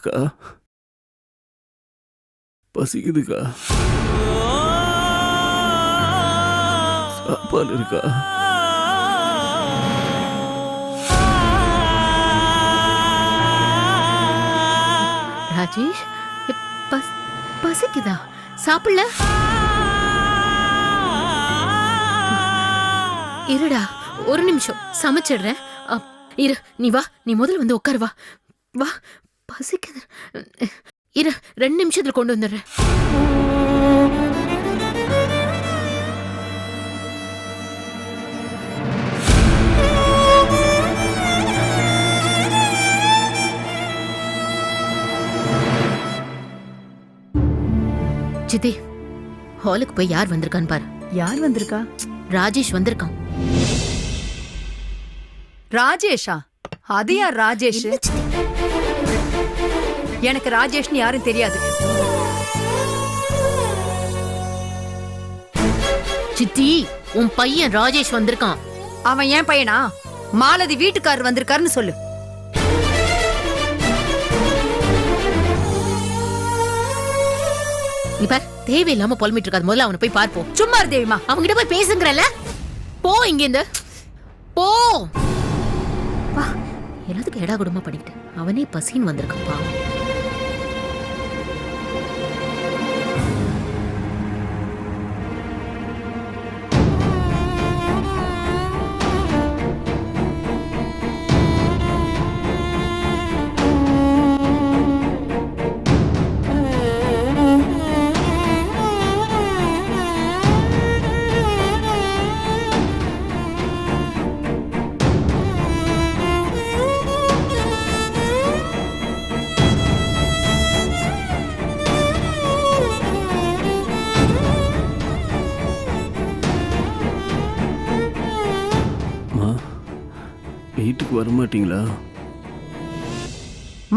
அக்கா பசிக்குதுக்கா. சாப்பாடு இருக்கா? ராஜேஷ் பஸ் பசிக்குதா? சாப்பிடல? இருடா ஒரு நிமிஷம். சமைச்சிடுறேன். அப், இரு நீ வா நீ முதல்ல வந்து உட்காரு வா. வா பசிக்குது. இரு ரெண்டு நிமிஷத்துல கொண்டு வந்துடுறேன். சித்தி ஹாலுக்கு போய் யார் வந்திருக்கான்னு பாரு. யார் வந்திருக்கா? ராஜேஷ் வந்திருக்கான். ராஜேஷா? அது யார் ராஜேஷ்? எனக்கு ராஜேஷ்னு யாரும் தெரியாது. சித்தி உன் பையன் ராஜேஷ் வந்திருக்கான். அவன் ஏன் பையனா? மாலதி வீட்டுக்காரர் வந்திருக்காருன்னு சொல்லு. நீ பார் தேவையில்லாம புலம்பிட்டு இருக்காது முதல்ல அவனை போய் பார்ப்போம். சும்மா இரு தேவிமா. அவன்கிட்ட போய் பேசுங்கறல போ இங்க இருந்து போ. வா எல்லாத்துக்கும் எடா குடும்பமா பண்ணிக்கிட்டு அவனே பசின்னு வந்திருக்கான் பாவம்.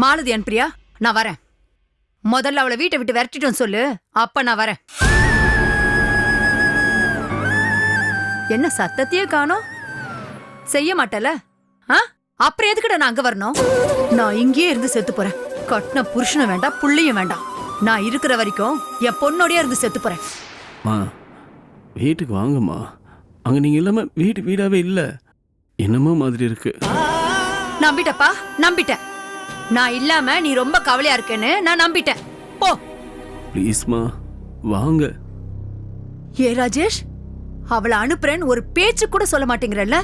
மாலதி அனுப்பிரியா நான் வரேன். முதல்ல அவளை வீட்டை விட்டு விரட்டிட்டோம் சொல்லு அப்ப நான் வரேன். என்ன சத்தத்தையே காணோம்? செய்ய மாட்டல? ஆ? அப்புறம் எதுக்குடா நான் அங்க வரணும்? நான் இங்கேயே இருந்து செத்து போறேன். கட்டின புருஷனும் வேண்டாம் புள்ளையும் வேண்டாம். நான் இருக்கிற வரைக்கும் என் பொண்ணோடயே இருந்து செத்து போறேன். மா வீட்டுக்கு வாங்கம்மா. அங்கே நீங்கள் இல்லாமல் வீடு வீடாவே இல்லை. என்னமோ மாதிரி இருக்கு. நம்பிட்டப்பா நம்பிட்டேன். நான் இல்லாம நீ ரொம்ப கவலையா இருக்கேன்னு நான் நம்பிட்டேன். போ. ப்ளீஸ்மா வாங்க. ஏ ராஜேஷ் அவளை அனுப்புறேன்னு ஒரு பேச்சு கூட சொல்ல மாட்டேங்கிறல்ல?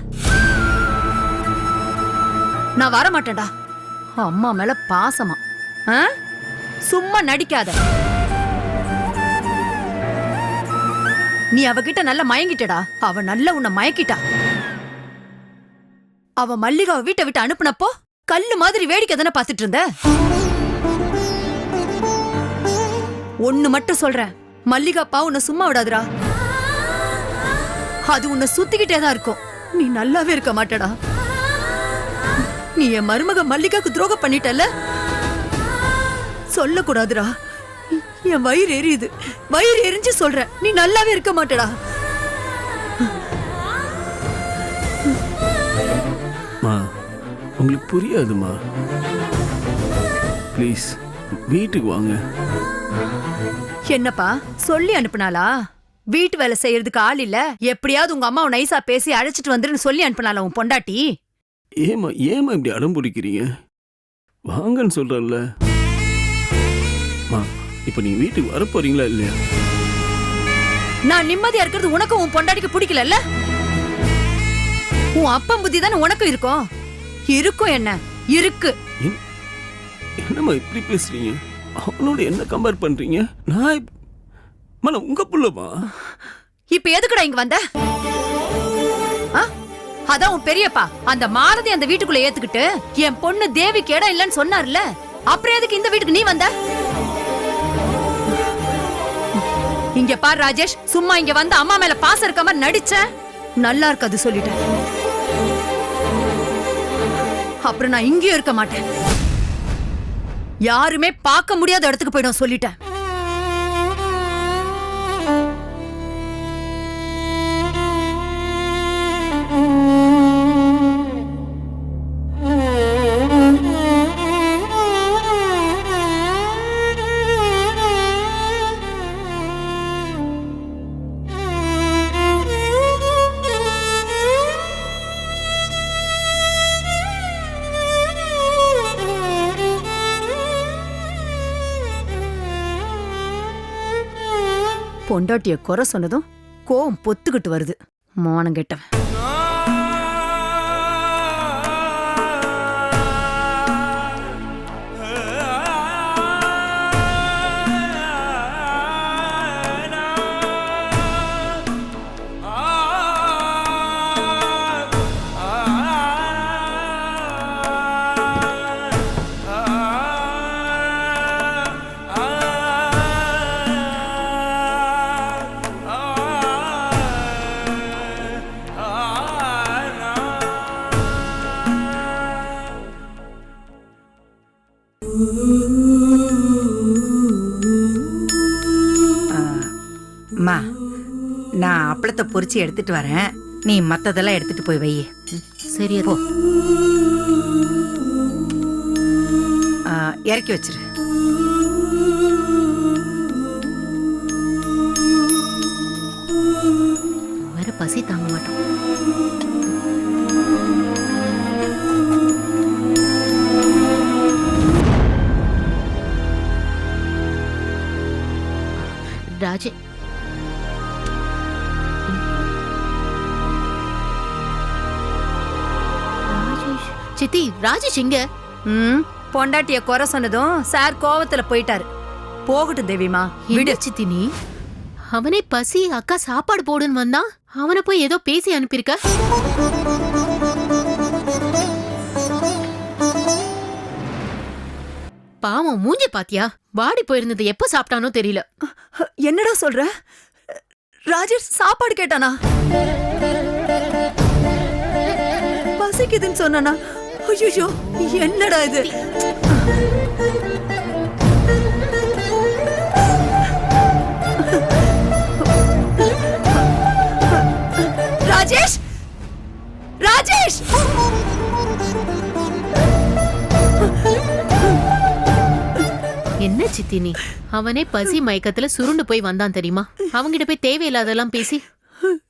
நான் வர மாட்டேன்டா. அம்மா மேல பாசமா? சும்மா நடிக்காத. நீ அவகிட்ட நல்லா மயங்கிட்டடா. அவ நல்லா உன்னை மயக்கிட்டா. அவ மல்லிகாவை வீட்டை விட்டு அனுப்புனப்போ கல்லு மாதிரி வேடிக்கை தானே பார்த்துட்டு இருந்த? ஒண்ணு மட்டும் சொல்றேன். மல்லிகாப்பா உன்னை சும்மா விடாதுடா. அது உன்னை சுத்திக்கிட்டே தான் இருக்கும். நீ நல்லாவே இருக்க மாட்டடா. நீ என் மருமக மல்லிகாக்கு துரோகம் பண்ணிட்டல சொல்லக்கூடாதுடா. என் வயிறு எரியுது. வயிறு எரிஞ்சு சொல்றேன். நீ நல்லாவே இருக்க மாட்டடா. உங்களுக்கு புரியாதுமா? ப்ளீஸ் வீட்டுக்கு வாங்க. என்னப்பா சொல்லி அனுப்புனாளா? வீட்டு வேலை செய்யறதுக்கு ஆள் இல்ல. எப்படியாவது உங்க அம்மாவை நைசா பேசி அழைச்சிட்டு வந்துருன்னு சொல்லி அனுப்புனால உன் பொண்டாட்டி? ஏமா ஏமா இப்படி அடம் பிடிக்கிறீங்க? வாங்கன்னு சொல்கிறேன்ல மா இப்போ நீங்கள் வீட்டுக்கு வர போறீங்களா இல்லையா? நான் நிம்மதியா இருக்கிறது உனக்கும் உன் பொண்டாட்டிக்கு பிடிக்கலல்ல? உன் அப்பன் புத்தி தானே உனக்கும் இருக்கும். இருக்கும் என்ன? இருக்கு. என்- என்னம்மா இப்படி பேசுறீங்க? அவனோட என்ன கம்பேர் பண்றீங்க? நான் உங்க புள்ளமா இப்ப எதுக்குடா இங்க வந்த? அதான் உன் பெரியப்பா. அந்த மாலதி அந்த வீட்டுக்குள்ள ஏத்துக்கிட்டு என் பொண்ணு தேவிக்கு இடம் இல்லைன்னு சொன்னார்ல. அப்புறம் எதுக்கு இந்த வீட்டுக்கு நீ வந்த? இங்க பார் ராஜேஷ் சும்மா இங்க வந்து அம்மா மேல பாசம் இருக்க மாதிரி நடிச்ச? நல்லா இருக்காது சொல்லிட்டேன் அப்புறம் நான் இங்கேயும் இருக்க மாட்டேன். யாருமே பார்க்க முடியாத இடத்துக்கு போயிடும் சொல்லிட்டேன். பொண்டாட்டிய குறை சொன்னதும் கோவம் பொத்துக்கிட்டு வருது. மானம் நான் அப்பளத்தை பொரிச்சு எடுத்துட்டு வரேன். நீ மத்ததெல்லாம் எடுத்துட்டு போய் வை. சரி ஆ, இறக்கி வச்சிரு. சித்தி ராஜேஷ் எங்க? ம்? பொண்டாட்டிய குறை சொன்னதும் சார் கோவத்துல போயிட்டாரு. போகட்டும் தேவிமா விடு. சித்தி நீ? அவனே பசி அக்கா சாப்பாடு போடுன்னு வந்தான் அவனை போய் ஏதோ பேசி அனுப்பியிருக்க? பாவம் மூஞ்சி பாத்தியா? வாடி போயிருந்தது எப்ப சாப்பிட்டானோ தெரியல. என்னடா சொல்ற? ராஜேஷ் சாப்பாடு கேட்டானா? பசிக்குதுன்னு சொன்னானா? ஐயோ என்னடா இது? ராஜேஷ்! ராஜேஷ்! என்ன சித்தி நீ அவனே பசி மயக்கத்துல சுருண்டு போய் வந்தான் தெரியுமா? அவங்கிட்ட போய் தேவையில்லாதெல்லாம் பேசி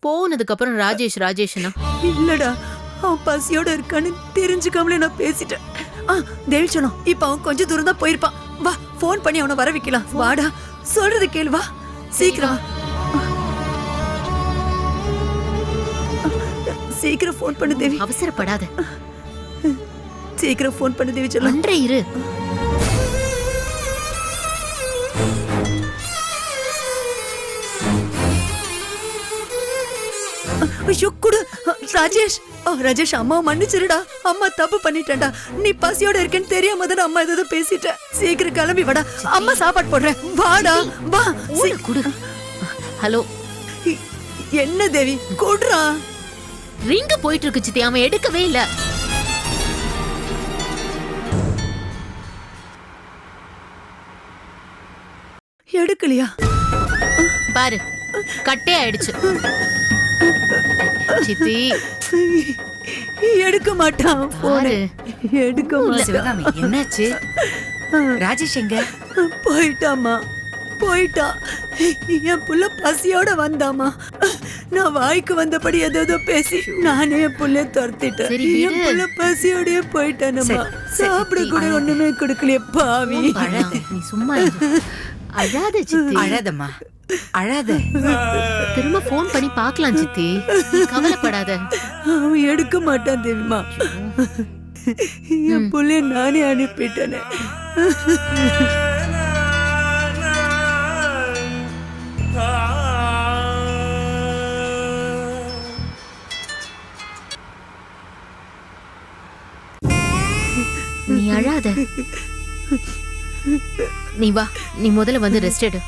போனதுக்கு அப்புறம் ராஜேஷ் ராஜேஷ்னா? இல்லடா அவன் பசியோட இருக்கான்னு தெரிஞ்சுக்காமலே நான் பேசிட்டேன். ஆ தேவி சொன்னோம் இப்ப அவன் கொஞ்சம் தூரம் தான் போயிருப்பான். வா ஃபோன் பண்ணி அவனை வர வைக்கலாம். வாடா சொல்றது கேளு வா. சீக்கிரம். சீக்கிரம் ஃபோன் பண்ணு தேவி. அவசரப்படாத. சீக்கிரம் ஃபோன் பண்ணு தேவி சொல்ல இரு. ஐயோ குடு. ராஜேஷ். ஓ ராஜேஷ் அம்மா மன்னிச்சிருடா. அம்மா தப்பு பண்ணிட்டேன்டா. நீ பசியோட இருக்கேன்னு தெரியாம தானே அம்மா ஏதோ பேசிட்டேன். சீக்கிரம் கிளம்பி வாடா. அம்மா சாப்பாடு போடுறேன். வாடா. வா. குடு. ஹலோ. என்ன தேவி? கொடுறா. ரிங்கு போயிட்டு இருக்கு சித்தி. அவன் எடுக்கவே இல்ல. எடுக்கலையா? பாரு. கட்டே ஆயிடுச்சு. சித்தி. எடுக்க மாட்டான் போனு எடுக்க சிவகாமி என்னாச்சு? ராஜேஷ் எங்க? போயிட்டாமா போயிட்டா. என் புள்ள பசியோட வந்தாமா நான் வாய்க்கு வந்தபடி ஏதோ பேசி நானே என் புள்ளைய துரத்திட்டேன். என். புள்ள பசியோடய போயிட்டானம்மா. சாப்பிட கூட ஒண்ணுமே கொடுக்கலையே பாவி. நீ சும்மா. அழாத அழாதம்மா. அழாத. திரும்ப ஃபோன் பண்ணி பார்க்கலாம் சித்தி. கவலைப்படாத. அவன் எடுக்க மாட்டான் தெரியுமா? என் புள்ளைய நானே அனுப்பிட்டேனே. நீ அழாத. நீ வா நீ முதல்ல வந்து ரெஸ்ட் எடு.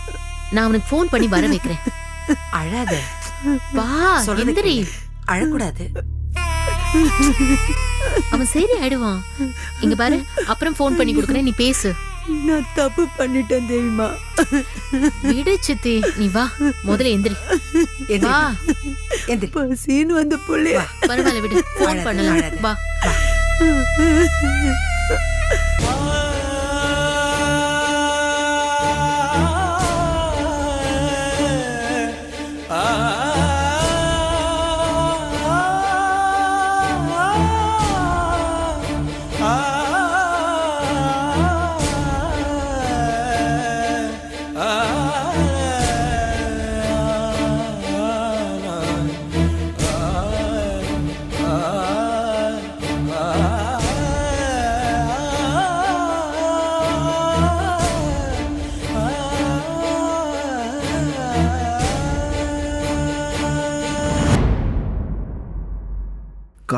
நான் அவனுக்கு ஃபோன் பண்ணி வர வைக்கிறேன். அழாத. வா எந்திரி. அழக்கூடாது. அவன் சரி ஆயிடுவான். இங்க பாரு அப்புறம் ஃபோன் பண்ணி கொடுக்குறேன் நீ பேசு. நான் தப்பு பண்ணிட்டேன் தெரியுமா? விடு சித்தி நீ வா முதல்ல எந்திரி. வா. எந்திரி. பசின்னு வந்த புள்ளைய. பரவாயில்ல விடு ஃபோன் பண்ணலாம். வா.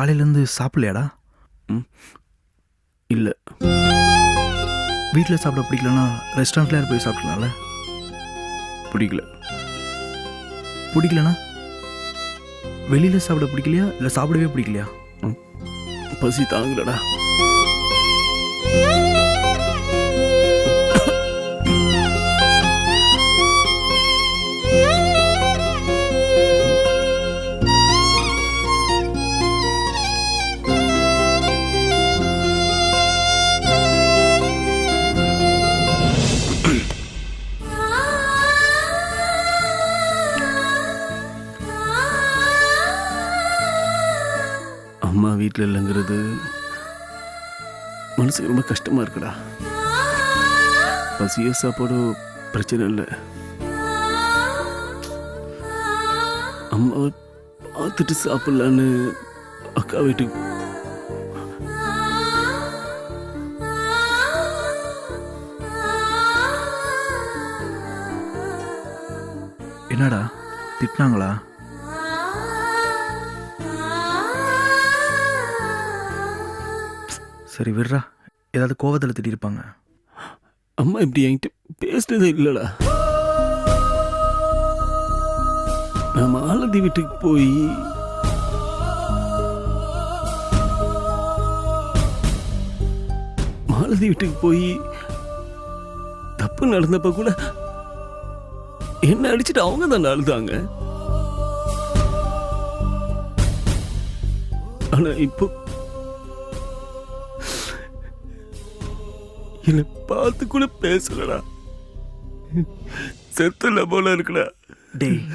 காலையிலேருந்து சாப்பிடலையாடா? இல்லை. வீட்டில் சாப்பிட பிடிக்கலன்னா ரெஸ்டாரண்ட்ல போய் சாப்பிடலாம்ல? பிடிக்கல. பிடிக்கலனா? வெளியில் சாப்பிட பிடிக்கலையா? இல்லை சாப்பிடவே பிடிக்கலையா? பசி தாங்கலடா. அம்மா வீட்டில் இல்லைங்கிறது மனசுக்கு ரொம்ப கஷ்டமா இருக்குடா. பசியோ சாப்பாடோ பிரச்சனை இல்லை. அம்மாவை பார்த்துட்டு சாப்பிட்லான்னு அக்கா வீட்டுக்கு என்னடா திட்டினாங்களா? சரி விடுறா. ஏதாவது கோவத்தில் திட்டிருப்பாங்க. அம்மா இப்படி என்கிட்ட பேசினதே இல்லைடா. நான் மாலதி வீட்டுக்கு போய் மாலதி வீட்டுக்கு போய் தப்பு நடந்தப்ப கூட என்ன அடிச்சுட்டு அவங்க தான் அழுதாங்க. ஆனா இப்போ என்னை பார்த்து கூட பேசலடா. செத்துல போல இருக்குடா. டேய்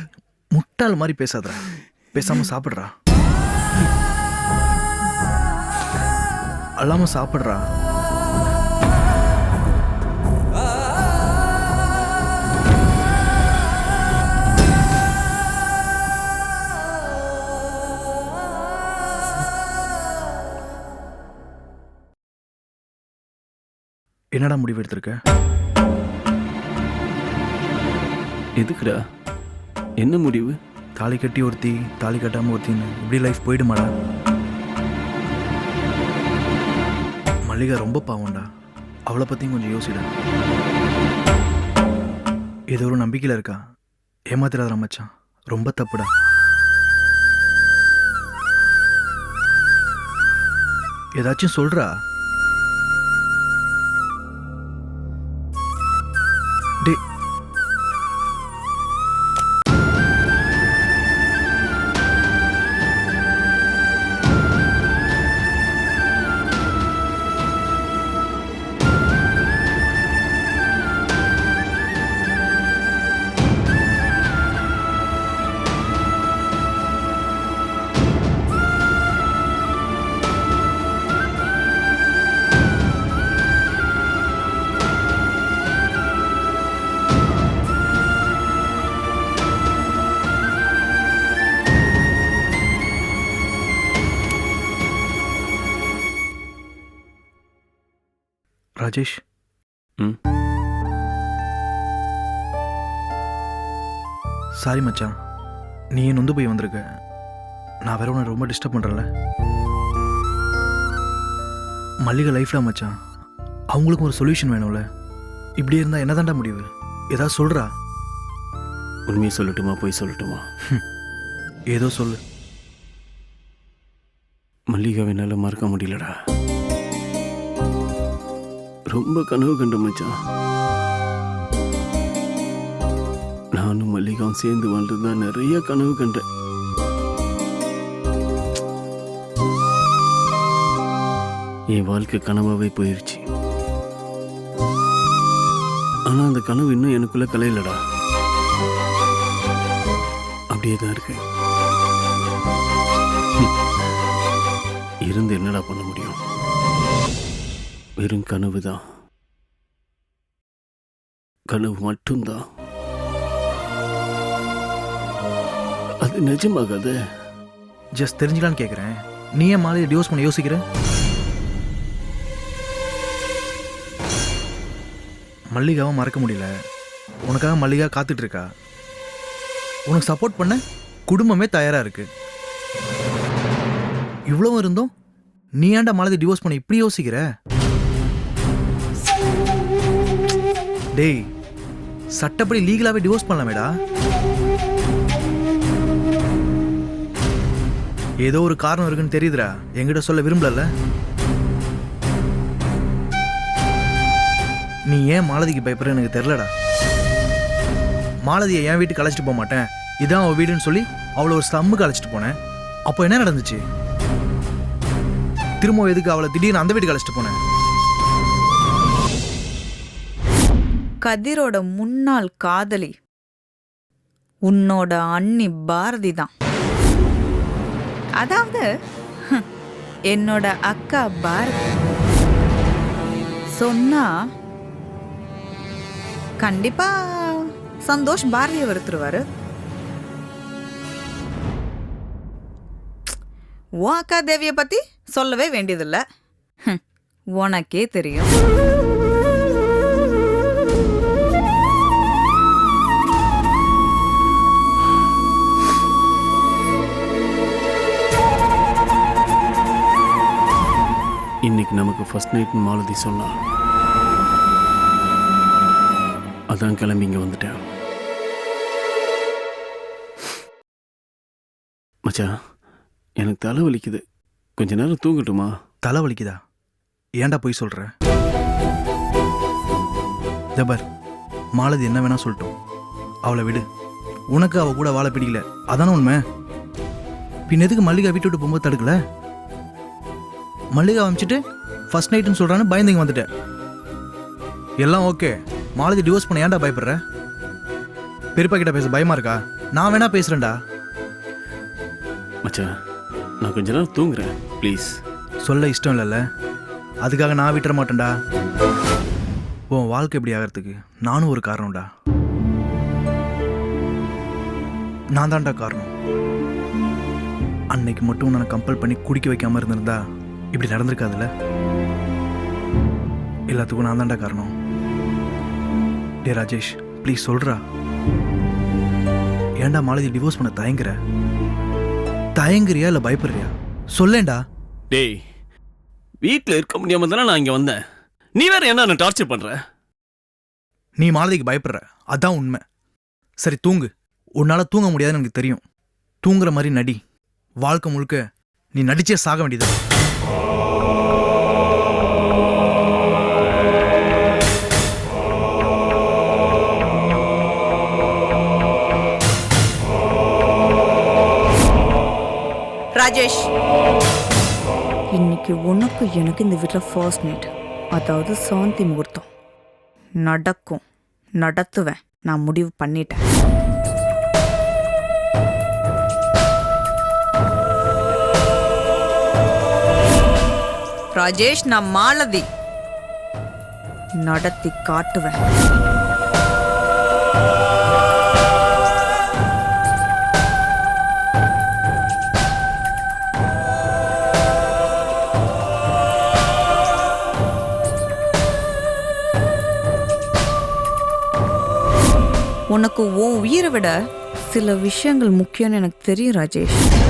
முட்டாள் மாதிரி பேசாதடா. பேசாம சாப்பிட்றா. அல்லாம சாப்பிட்றா. என்னடா முடிவு எடுத்திருக்க? எதுக்குடா? என்ன முடிவு? தாலி கட்டி ஒருத்தி தாலி கட்டாம ஒருத்தின்னு. இப்படி லைஃப் போயிடுமாடா? மல்லிகா ரொம்ப பாவம்டா. அவளை பற்றியும் கொஞ்சம் யோசிடா. ஏதோ ஒரு நம்பிக்கையில் இருக்கா? ஏமாத்திராத மச்சான். ரொம்ப தப்புடா. ஏதாச்சும் சொல்றா? ராஜேஷ் ம் சாரி மச்சான் நீ ஏன் நொந்து போய் வந்திருக்க நான் வேற உன்னை ரொம்ப டிஸ்டர்ப் பண்ணுறல மல்லிகை லைஃப்ல மச்சான் அவங்களுக்கும் ஒரு சொல்யூஷன் வேணும்ல இப்படி இருந்தால் என்னதான்டா முடிவு ஏதாவது சொல்றா உண்மையை சொல்லட்டுமா போய் சொல்லட்டுமா ஏதோ சொல்லு மல்லிகாவை என்னால் மறக்க முடியலடா ரொம்ப கனவு கண்டு மச்சான் நானும் மல்லிகாவும் சேர்ந்து வாழ்றதா நிறைய கனவு கண்டேன். என் வாழ்க்கை கனவாகவே போயிருச்சு. ஆனால் அந்த கனவு இன்னும் எனக்குள்ள கலையிலடா. அப்படியே தான் இருக்கு இருந்து என்னடா பண்ண வெறும் கனவு தான் கனவு மட்டும்தான் அது நிஜமாகாது? ஜஸ்ட் தெரிஞ்சுக்கலான்னு கேட்குறேன் நீ ஏன் மாலையை டிவோர்ஸ் பண்ண யோசிக்கிற? மல்லிகாவை மறக்க முடியல. உனக்காக மல்லிகா காத்துட்டு இருக்கா உனக்கு சப்போர்ட் பண்ண குடும்பமே தயாராக இருக்கு. இவ்வளவு இருந்தும் நீ ஏன்டா மாலதி டிவோர்ஸ் பண்ண இப்படி யோசிக்கிற? டேய் சட்டப்படி லீகலாகவே டிவோர்ஸ் பண்ணலாமேடா. ஏதோ ஒரு காரணம் இருக்குன்னு தெரியுதுடா. என்கிட்ட சொல்ல விரும்பலல்ல? நீ ஏன் மாலதிக்கு பயப்படுற எனக்கு தெரிலடா மாலதியை என் வீட்டுக்கு அழைச்சிட்டு போக மாட்டேன். இதான் அவள் வீடுன்னு சொல்லி அவளை ஒரு ஸ்டம்முக்கு அழைச்சிட்டு போனேன். அப்போ என்ன நடந்துச்சு? திரும்ப எதுக்கு அவளை திடீர்னு அந்த வீட்டுக்கு அழைச்சிட்டு போனேன்? கதிரோட முன்னாள் காதலி. உன்னோட அண்ணி பாரதி தான். அதாவது என்னோட அக்கா பாரதி. சொன்னா கண்டிப்பா சந்தோஷ் பாரதியை வெறுத்துருவாரு. உன் அக்கா தேவியை பத்தி சொல்லவே வேண்டியதில்லை. உனக்கே தெரியும். இன்னைக்கு நமக்கு ஃபர்ஸ்ட் நைட் மாலதி சொன்னான் அதான் கிளம்பி இங்கே வந்துட்டேன். மச்சான் எனக்கு தலை வலிக்குது. கொஞ்ச நேரம் தூங்கட்டுமா? தலை வலிக்குதா? ஏன்டா போய் சொல்கிற ஜபர் மாலதி என்ன வேணா சொல்லட்டும். அவளை விடு. உனக்கு அவள் கூட வாழ பிடிக்கல. அதானே உண்மை? பின் எதுக்கு மல்லிகா வீட்டு விட்டு போகும்போது தடுக்கலை? மல்லிகா அமைச்சிட்டு ஃபர்ஸ்ட் நைட்டுன்னு சொல்றான்னு பயந்து இங்க வந்துட்டேன். எல்லாம் ஓகே மாலதி டிவோர்ஸ் பண்ண ஏன்டா பயப்படுற? பெரியப்பா கிட்ட பேச பயமா இருக்கா? நான் வேணா பேசுறேன்டா. மச்சான் நான் கொஞ்ச நேரம் தூங்குறேன் ப்ளீஸ் சொல்ல இஷ்டம் இல்லைல்ல. அதுக்காக நான் விட்டுற மாட்டேன்டா. உன் வாழ்க்கை இப்படி ஆகிறதுக்கு நானும் ஒரு காரணம்டா. நான் தான்டா காரணம். அன்னைக்கு மட்டும் நான் கம்பல் பண்ணி குடிக்க வைக்காம இருந்திருந்தா இப்படி நடந்திருக்காதுல்ல? எல்லாத்துக்கும் நான் தான்டா காரணம். டே ராஜேஷ் ப்ளீஸ் சொல்றா. ஏன்டா மாலதி டிவோர்ஸ் பண்ண தயங்குற? தயங்குறியா இல்லை பயப்படுறியா? சொல்லேன்டா. டேய் வீட்டில் இருக்க முடியாம தானே நான் இங்கே வந்தேன். நீ வேற என்ன டார்ச்சர் பண்ற? நீ மாலதிக்கு பயப்படுற. அதான் உண்மை. சரி தூங்கு. உன்னால தூங்க முடியாதுன்னு எனக்கு தெரியும். தூங்குற மாதிரி நடி. வாழ்க்கை முழுக்க நீ நடிச்சே சாக வேண்டியது ராஜேஷ். இன்னைக்கு உனக்கு எனக்கு இந்த வீட்டில் ஃபர்ஸ்ட் நைட் அதாவது சாந்தி முகூர்த்தம். நடக்கும். நடத்துவேன். நான் முடிவு பண்ணிட்டேன். ராஜேஷ் நான் மாலதி. நடத்தி காட்டுவேன். உனக்கு உன் உயிரை விட சில விஷயங்கள் முக்கியம்னு எனக்கு தெரியும் ராஜேஷ்.